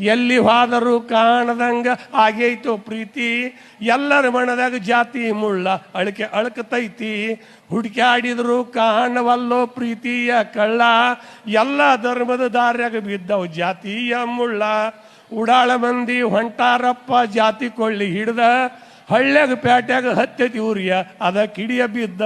ಎಲ್ಲಿ ಹೋದರೂ ಕಾಣದಂಗ ಆಗೈತು ಪ್ರೀತಿ. ಎಲ್ಲರ ಮನದಾಗ ಜಾತಿ ಮುಳ್ಳ ಅಳಕೆ ಅಳಕತೈತಿ. ಹುಡುಕಾಡಿದ್ರು ಕಾಣವಲ್ಲೋ ಪ್ರೀತಿಯ ಕಳ್ಳ. ಎಲ್ಲ ಧರ್ಮದ ದಾರ್ಯಾಗ ಬಿದ್ದವು ಜಾತಿಯ ಮುಳ್ಳ. ಉಡಾಳ ಮಂದಿ ಹೊಂಟಾರಪ್ಪ ಜಾತಿ ಕೊಳ್ಳಿ ಹಿಡ್ದ. ಹಳ್ಳ್ಯಾಗ ಪ್ಯಾಟ್ಯಾಗ ಹತ್ತೈತಿ ಉರಿಯ ಅದ ಕಿಡಿಯ ಬಿದ್ದ.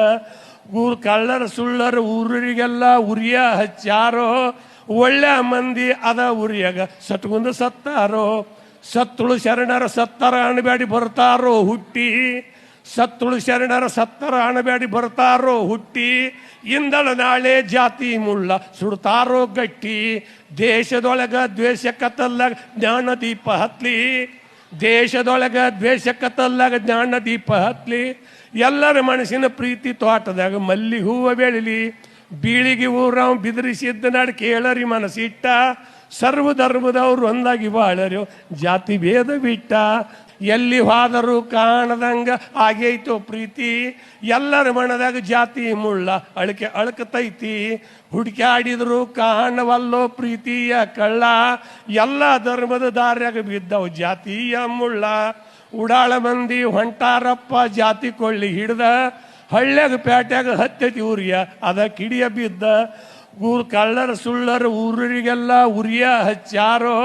ಊರ್ ಕಳ್ಳರ ಸುಳ್ಳರ ಊರಿಗೆಲ್ಲ ಉರಿಯ ಹಚ್ಚಾರೋ. ಒಳ್ಳೆ ಮಂದಿ ಅದ ಉರಿಯಾಗ ಸತ್ಗುಂದ ಸತ್ತಾರೋ, ಸತ್ತುಳು ಶರಣರ ಸತ್ತರ ಅಣಬ್ಯಾಡಿ ಬರ್ತಾರೋ ಹುಟ್ಟಿ. ಸತ್ತುಳು ಶರಣರ ಸತ್ತರ ಅಣಬ್ಯಾಡಿ ಬರ್ತಾರೋ ಹುಟ್ಟಿ. ಇಂದಳ ನಾಳೆ ಜಾತಿ ಮುಳ್ಳ ಸುಡ್ತಾರೋ ಗಟ್ಟಿ. ದೇಶದೊಳಗ ಕತ್ತಲ್ಲ ಜ್ಞಾನ ದೀಪ ಹತ್ಲಿ. ದೇಶದೊಳಗ ದ್ವೇಷ ಕತ್ತಲ್ಲಾಗ ಜ್ಞಾನ ದೀಪ ಹತ್ಲಿ. ಎಲ್ಲರ ಮನಸ್ಸಿನ ಪ್ರೀತಿ ತೋಟದಾಗ ಮಲ್ಲಿ ಹೂವು ಬೆಳಿಲಿ. ಬೀಳಿಗೆ ಊರ ಬಿದಿರಿಸಿದ್ದ ನಾಡು ಕೇಳರಿ ಮನಸ್ಸಿಟ್ಟ. ಸರ್ವ ಧರ್ಮದವ್ರು ಒಂದಾಗಿ ಬಾಳರು. ಜಾತಿ ಭೇದ ಬಿಟ್ಟ. ಎಲ್ಲಿ ಹೋದರೂ ಕಾಣದಂಗ ಆಗೈತು ಪ್ರೀತಿ. ಎಲ್ಲರ ಮನದಾಗ ಜಾತಿ ಮುಳ್ಳ ಅಳಕೆ ಅಳಕತೈತಿ. ಹುಡುಕಾಡಿದ್ರು ಕಾಣವಲ್ಲೋ ಪ್ರೀತಿಯ ಕಳ್ಳ. ಎಲ್ಲ ಧರ್ಮದ ದಾರ್ಯಾಗ ಬಿದ್ದವು ಜಾತಿಯ ಮುಳ್ಳ. ಉಡಾಳ ಮಂದಿ ಹೊಂಟಾರಪ್ಪ ಜಾತಿ ಕೊಳ್ಳಿ ಹಿಡ್ದ. ಹಳ್ಳ್ಯಾಗ ಪ್ಯಾಟ್ಯಾಗ ಹತ್ತೈತಿ ಉರಿಯ ಅದ ಕಿಡಿಯ ಬಿದ್ದ ಊರ್ ಕಳ್ಳರ ಸುಳ್ಳರ ಊರಿಗೆಲ್ಲ ಉರಿಯ ಹಚ್ಚಾರೋ